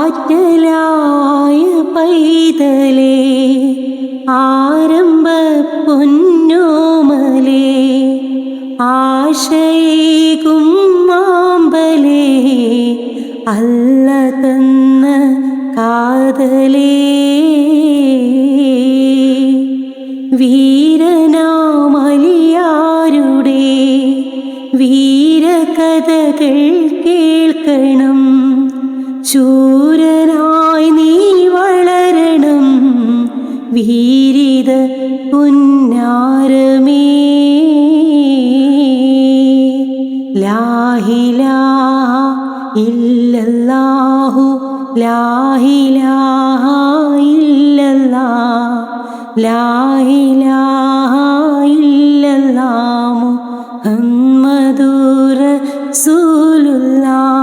ആറ്റലായ പൈതലേ ആരംഭ പൊന്നോമലേ ആശയേകും മാമ്പലേ അല്ല തന്ന കാതലേ. വീരനാമലിയാരുടെ വീരകഥകൾ കേൾക്കണം. ശൂരനായി വീരിത പുന്നാരമേ. ലാഹിലാഹ ഇല്ലല്ലാഹു ലാഹിലാഹ ഇല്ലല്ലാ ലാഹിലാഹ ഇല്ലല്ലാ മുഹമ്മദുർ റസൂലുള്ളാഹ്